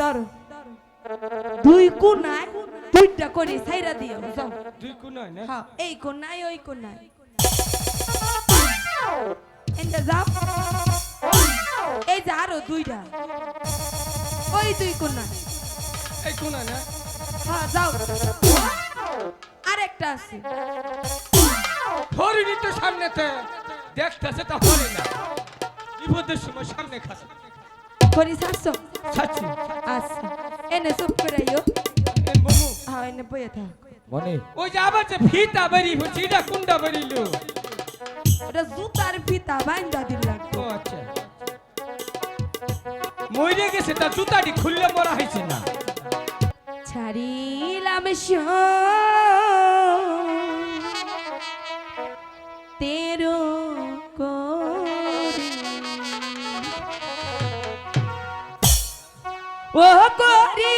ধরো। দুই কোনায় দুইটা করে সাইরা দিও যাও। দুই কোনায় না? হ্যাঁ এই কোনায় ওই কোনায় এন্ডা যাও। এই যে আরও দুইটা। ওই দুই কোনায় এই কোনায় না? হ্যাঁ যাও। আরেকটা আছে। হরিণী তো সামনেতে। দেখতেছে তা হরে না। বিপদের সময় সামনে খাচ্ছে। করি শাসো ছাচ্ছি আচ্ছা এনে চুপ করে আইও হ্যাঁ এনে বইয়ে থাক মনি ওই যে আবার যে ফিতা বেরি হচ্ছে এটা কোনটা বেরিলো ওটা জুতার ফিতা বাইন্দা দিলাম ও আচ্ছা মরে গেছে তা জুতাটি খুললে মরা হয়েছে না ছাড়িলাম তেরো ও করি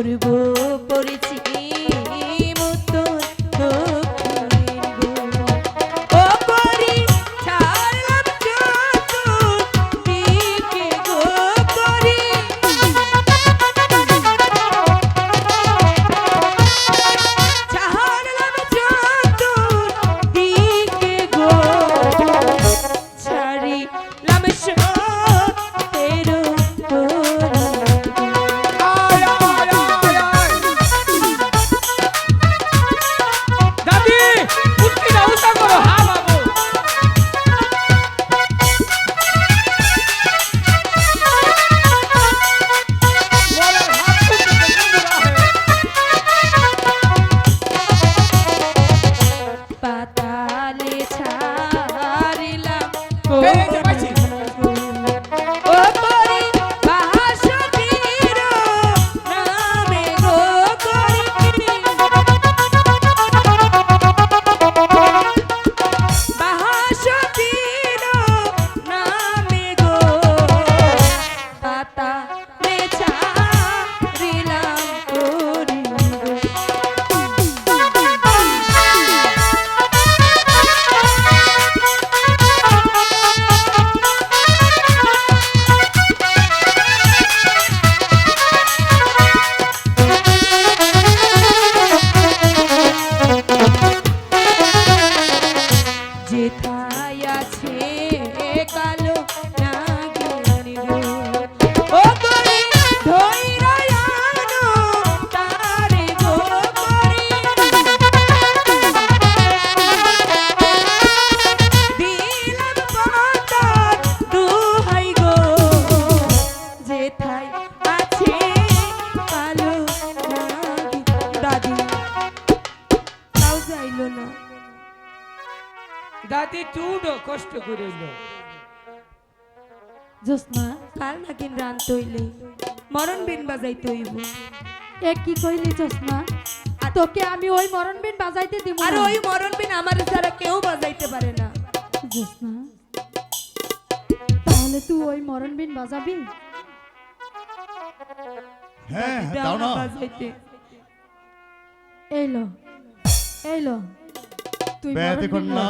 পূর্ব আছে কালো দাদি তুইও কষ্ট করিল। জোসনা কাল নাকিন রান তৈলে মরণ বিন বাজাই তৈব। এ কি কইলি চশমা তোকে আমি ওই মরণ বিন বাজাইতে দিব আর ওই মরণ বিন আমার ছাড়া কেউ বাজাইতে পারে না। জ্যোৎস্না তাহলে তুই ওই মরণ বিন বাজাবি? হ্যাঁ দাও না। বাজাইতে। এলো এলো তুই মরণ বিন না।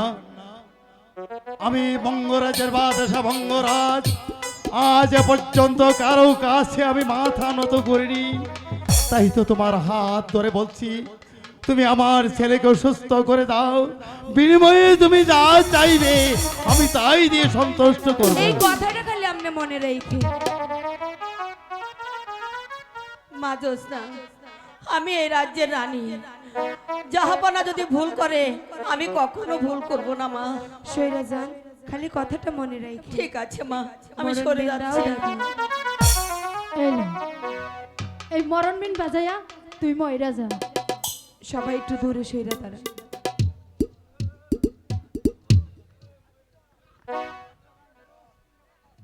আমি বঙ্গরাজের বাদশা বঙ্গরাজ। আজ পর্যন্ত কারও কাছে আমি মাথা নত করিনি। তাই তো তোমার হাত ধরে বলছি, তুমি আমার ছেলেকে সুস্থ করে দাও। বিনিময়ে তুমি যা চাইবে, আমি তাই দিয়ে সন্তুষ্ট করব। এই কথাটা খালি আপনি মনে রেখে। মা জোসনা আমি এই রাজ্যের রানী। জাহাপনা যদি ভুল করে আমি কখনো ভুল করব না মা। সৈরা যান খালি কথাটা মনে রাখি। ঠিক আছে মা। আমি সরে যাচ্ছি। এই মরণবিন এই মরণ বাজাইয়া তুই ময়রা যা সবাই একটু দূরে সইরা তারা।